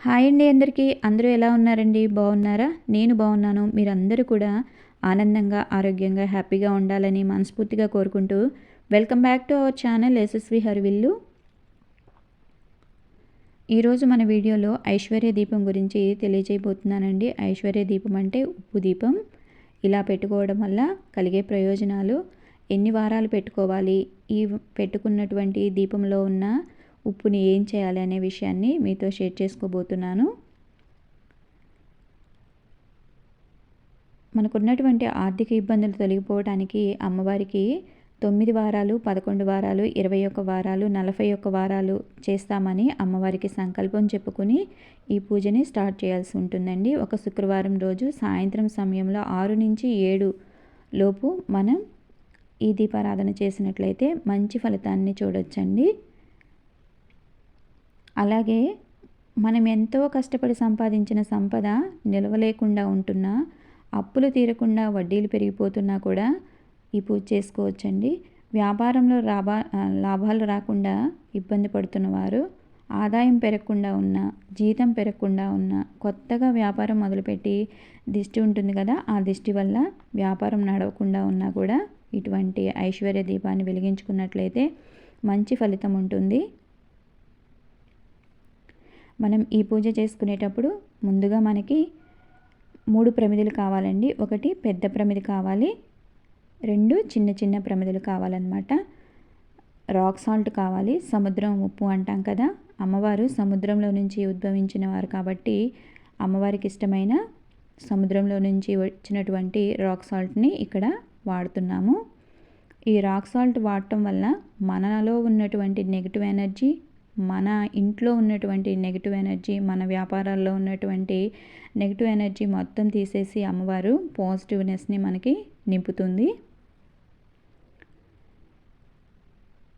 Hi అండి అందరికీ. అందరూ ఎలా ఉన్నారండి? బాగున్నారా? నేను బాగున్నాను. మీరందరూ కూడా ఆనందంగా ఆరోగ్యంగా హ్యాపీగా ఉండాలని మనస్ఫూర్తిగా కోరుకుంటూ welcome back to our channel Yashasvi Harivillu. ఈరోజు మన వీడియోలో ఐశ్వర్య దీపం గురించి తెలియజేయబోతున్నానండి ఐశ్వర్య దీపం అంటే ఉప్పు దీపం. ఇలా పెట్టుకోవడం వల్ల కలిగే ప్రయోజనాలు ఎన్ని వారాలు పెట్టుకోవాలి? ఈ పెట్టుకున్నటువంటి దీపంలో ఉన్న ఉప్పుని ఏం చేయాలి అనే విషయాన్ని మీతో షేర్ చేసుకోబోతున్నాను. మనకున్నటువంటి ఆర్థిక ఇబ్బందులు తొలగిపోవడానికి అమ్మవారికి తొమ్మిది వారాలు పదకొండు వారాలు ఇరవై ఒక్క వారాలు నలభై ఒక్క వారాలు చేస్తామని అమ్మవారికి సంకల్పం చెప్పుకుని ఈ పూజని స్టార్ట్ చేయాల్సి ఉంటుందండి. ఒక శుక్రవారం రోజు సాయంత్రం సమయంలో ఆరు నుంచి ఏడు లోపు మనం ఈ దీపారాధన చేసినట్లయితే మంచి ఫలితాన్ని చూడొచ్చండి. అలాగే మనం ఎంతో కష్టపడి సంపాదించిన సంపద నిలవలేకుండా ఉంటున్నా అప్పులు తీరకుండా వడ్డీలు పెరిగిపోతున్నా కూడా ఈ పూజ చేసుకోవచ్చండి. వ్యాపారంలో లాభా లాభాలు రాకుండా ఇబ్బంది పడుతున్నవారు ఆదాయం పెరగకుండా ఉన్న జీతం పెరగకుండా ఉన్న కొత్తగా వ్యాపారం మొదలుపెట్టి దిష్టి ఉంటుంది కదా ఆ దిష్టి వల్ల వ్యాపారం నడవకుండా ఉన్నా కూడా ఇటువంటి ఐశ్వర్య దీపాన్ని వెలిగించుకున్నట్లయితే మంచి ఫలితం ఉంటుంది. మనం ఈ పూజ చేసుకునేటప్పుడు ముందుగా మనకి మూడు ప్రమిదలు కావాలండి. ఒకటి పెద్ద ప్రమిది కావాలి. రెండు చిన్న చిన్న ప్రమిదలు కావాలన్నమాట. రాక్ సాల్ట్ కావాలి. సముద్రం ఉప్పు అంటాం కదా. అమ్మవారు సముద్రంలో నుంచి ఉద్భవించిన వారు కాబట్టి అమ్మవారికి ఇష్టమైన సముద్రంలో నుంచి వచ్చినటువంటి రాక్ సాల్ట్ని ఇక్కడ వాడుతున్నాము. ఈ రాక్ సాల్ట్ వాడటం వల్ల మనలో ఉన్నటువంటి నెగిటివ్ ఎనర్జీ మన ఇంట్లో ఉన్నటువంటి నెగిటివ్ ఎనర్జీ మన వ్యాపారాల్లో ఉన్నటువంటి నెగిటివ్ ఎనర్జీ మొత్తం తీసేసి అమ్మవారు పాజిటివ్నెస్ని మనకి నింపుతుంది.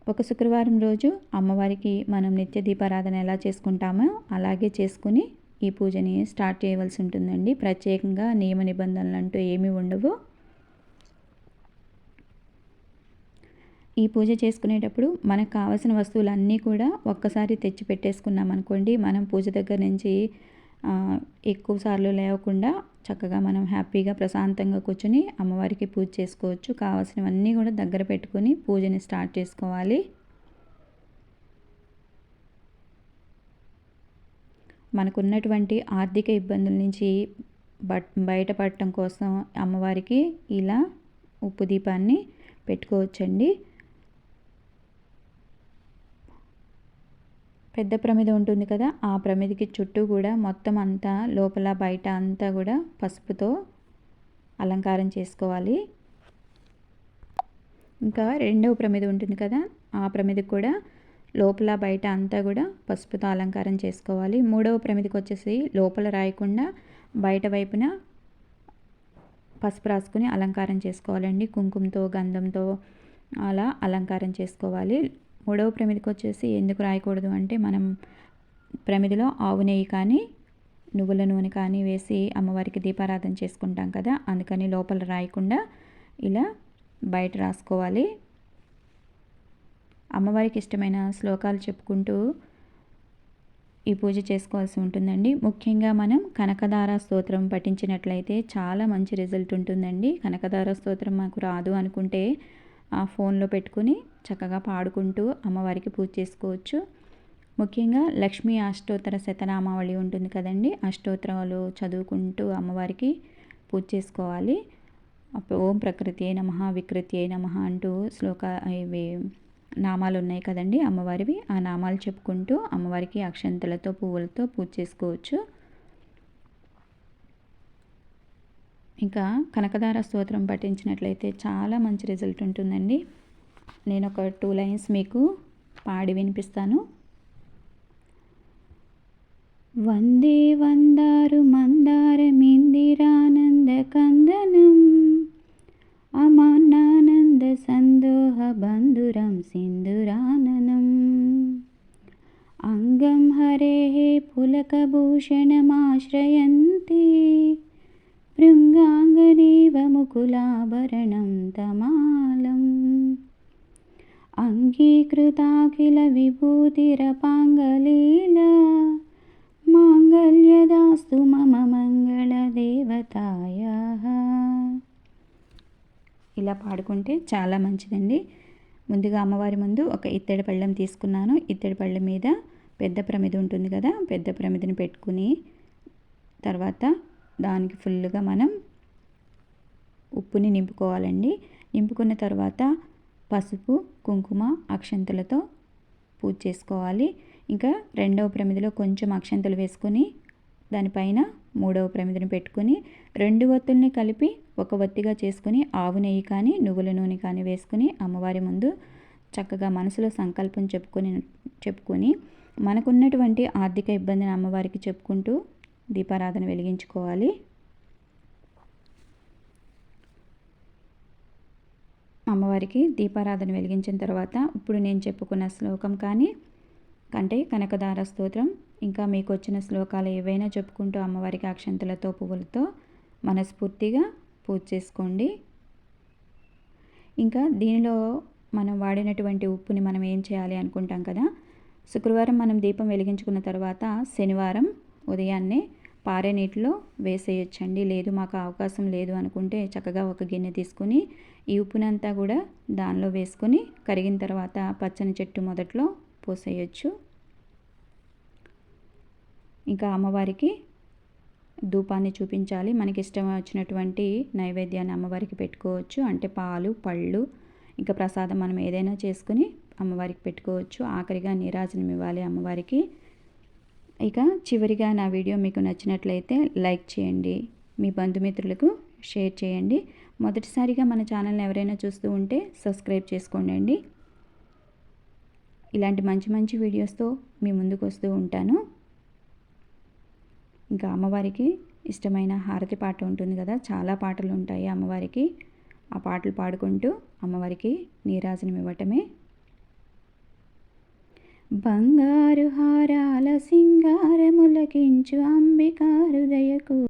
ఒక శుక్రవారం రోజు అమ్మవారికి మనం నిత్య దీపారాధన ఎలా చేసుకుంటామో అలాగే చేసుకుని ఈ పూజని స్టార్ట్ చేయవలసి ఉంటుందండి. ప్రత్యేకంగా నియమ నిబంధనలు అంటూ ఏమీ ఉండవు. ఈ పూజ చేసుకునేటప్పుడు మనకు కావాల్సిన వస్తువులన్నీ కూడా ఒక్కసారి తెచ్చి పెట్టేసుకున్నాం అనుకోండి. మనం పూజ దగ్గర నుంచి ఎక్కువ సార్లు లేవకుండా చక్కగా మనం హ్యాపీగా ప్రశాంతంగా కూర్చొని అమ్మవారికి పూజ చేసుకోవచ్చు. కావాల్సినవన్నీ కూడా దగ్గర పెట్టుకొని పూజని స్టార్ట్ చేసుకోవాలి. మనకున్నటువంటి ఆర్థిక ఇబ్బందుల నుంచి బట్ బయటపడటం కోసం అమ్మవారికి ఇలా ఉప్పు దీపాన్ని పెట్టుకోవచ్చండి. పెద్ద ప్రమిద ఉంటుంది కదా ఆ ప్రమిదికి చుట్టూ కూడా మొత్తం అంతా లోపల బయట అంతా కూడా పసుపుతో అలంకారం చేసుకోవాలి. ఇంకా రెండవ ప్రమిద ఉంటుంది కదా ఆ ప్రమిదికి కూడా లోపల బయట అంతా కూడా పసుపుతో అలంకారం చేసుకోవాలి. మూడవ ప్రమిదికి వచ్చేసి లోపల రాయకుండా బయట వైపున పసుపు రాసుకుని అలంకారం చేసుకోవాలండి. కుంకుమతో గంధంతో అలా అలంకారం చేసుకోవాలి. మూడవ ప్రమిదికి వచ్చేసి ఎందుకు రాయకూడదు అంటే మనం ప్రమిదిలో ఆవు నెయ్యి కానీ నువ్వుల నూనె కానీ వేసి అమ్మవారికి దీపారాధన చేసుకుంటాం కదా అందుకని లోపల రాయకుండా ఇలా బయట రాసుకోవాలి. అమ్మవారికి ఇష్టమైన శ్లోకాలు చెప్పుకుంటూ ఈ పూజ చేసుకోవాల్సి ఉంటుందండి. ముఖ్యంగా మనం కనకదార స్తోత్రం పఠించినట్లయితే చాలా మంచి రిజల్ట్ ఉంటుందండి. కనకదార స్తోత్రం మాకు రాదు అనుకుంటే ఆ ఫోన్లో పెట్టుకుని చక్కగా పాడుకుంటూ అమ్మవారికి పూజ చేసుకోవచ్చు. ముఖ్యంగా లక్ష్మీ అష్టోత్తర శతనామావళి ఉంటుంది కదండి. అష్టోత్తరాలు చదువుకుంటూ అమ్మవారికి పూజ చేసుకోవాలి. ఓం ప్రకృతి అయిన మహా వికృతి అయిన మహా అంటూ శ్లోక ఇవి నామాలు ఉన్నాయి కదండి అమ్మవారివి. ఆ నామాలు చెప్పుకుంటూ అమ్మవారికి అక్షంతలతో పువ్వులతో పూజ చేసుకోవచ్చు. ఇంకా కనకదార స్తోత్రం పఠించినట్లయితే చాలా మంచి రిజల్ట్ ఉంటుందండి. నేను ఒక టూ లైన్స్ మీకు పాడి వినిపిస్తాను. వందే వందారు మందార మిందిరానంద కందనం అమానానంద సందోహ బంధురం సింధురాననం. అంగం హరే పులకభూషణమాశ్రయంతి భృంగాంగనేవ ముకులాభరణం తమాలం అంగీకృతాఖిల విభూతిరపాంగళీల మాంగళ్యదాస్తు మమ మంగళదేవతాయ ఇలా పాడుకుంటే చాలా మంచిదండి. ముందుగా అమ్మవారి ముందు ఒక ఇత్తడి పళ్ళెం తీసుకున్నాను. ఇత్తడి పళ్ళెం మీద పెద్ద ప్రమిద ఉంటుంది కదా పెద్ద ప్రమిదని పెట్టుకుని తర్వాత దానికి ఫుల్గా మనం ఉప్పుని నింపుకోవాలండి. నింపుకున్న తర్వాత పసుపు కుంకుమ అక్షంతలతో పూజ చేసుకోవాలి. ఇంకా రెండవ ప్రమిదిలో కొంచెం అక్షంతలు వేసుకొని దానిపైన మూడవ ప్రమిదిని పెట్టుకొని రెండు ఒత్తుల్ని కలిపి ఒక ఒత్తిగా చేసుకుని ఆవు నెయ్యి కానీ నువ్వుల నూనె కానీ వేసుకుని అమ్మవారి ముందు చక్కగా మనసులో సంకల్పం చెప్పుకొని చెప్పుకొని మనకున్నటువంటి ఆర్థిక ఇబ్బందిని అమ్మవారికి చెప్పుకుంటూ దీపారాధన వెలిగించుకోవాలి. అమ్మవారికి దీపారాధన వెలిగించిన తర్వాత ఇప్పుడు నేను చెప్పుకున్న శ్లోకం కానీ అంటే కనకదార స్తోత్రం ఇంకా మీకు వచ్చిన శ్లోకాలు ఏవైనా చెప్పుకుంటూ అమ్మవారికి అక్షంతలతో పువ్వులతో మనస్ఫూర్తిగా పూజ చేసుకోండి. ఇంకా దీనిలో మనం వాడినటువంటి ఉప్పుని మనం ఏం చేయాలి అనుకుంటాం కదా? శుక్రవారం మనం దీపం వెలిగించుకున్న తర్వాత శనివారం ఉదయాన్నే పారే నీటిలో వేసేయచ్చండి. లేదు మాకు అవకాశం లేదు అనుకుంటే చక్కగా ఒక గిన్నె తీసుకుని ఈ ఉప్పునంతా కూడా దానిలో వేసుకొని కరిగిన తర్వాత పచ్చని చెట్టు మొదట్లో పోసేయచ్చు. ఇంకా అమ్మవారికి ధూపాన్ని చూపించాలి. మనకి ఇష్టం వచ్చినటువంటి నైవేద్యాన్ని అమ్మవారికి పెట్టుకోవచ్చు. అంటే పాలు పళ్ళు ఇంకా ప్రసాదం మనం ఏదైనా చేసుకుని అమ్మవారికి పెట్టుకోవచ్చు. ఆఖరిగా నీరాజనం ఇవ్వాలి అమ్మవారికి. ఇక చివరిగా నా వీడియో మీకు నచ్చినట్లయితే లైక్ చేయండి మీ బంధుమిత్రులకు షేర్ చేయండి. మొదటిసారిగా మన ఛానల్ని ఎవరైనా చూస్తూ ఉంటే సబ్స్క్రైబ్ చేసుకోండి ఇలాంటి మంచి మంచి వీడియోస్తో మీ ముందుకు వస్తూ ఉంటాను. ఇంకా అమ్మవారికి ఇష్టమైన హారతి పాట ఉంటుంది కదా చాలా పాటలు ఉంటాయి అమ్మవారికి. ఆ పాటలు పాడుకుంటూ అమ్మవారికి నీరాజనం ఇవ్వటమే బంగారు హారాల సింగారములకించు అంబికా హృదయకు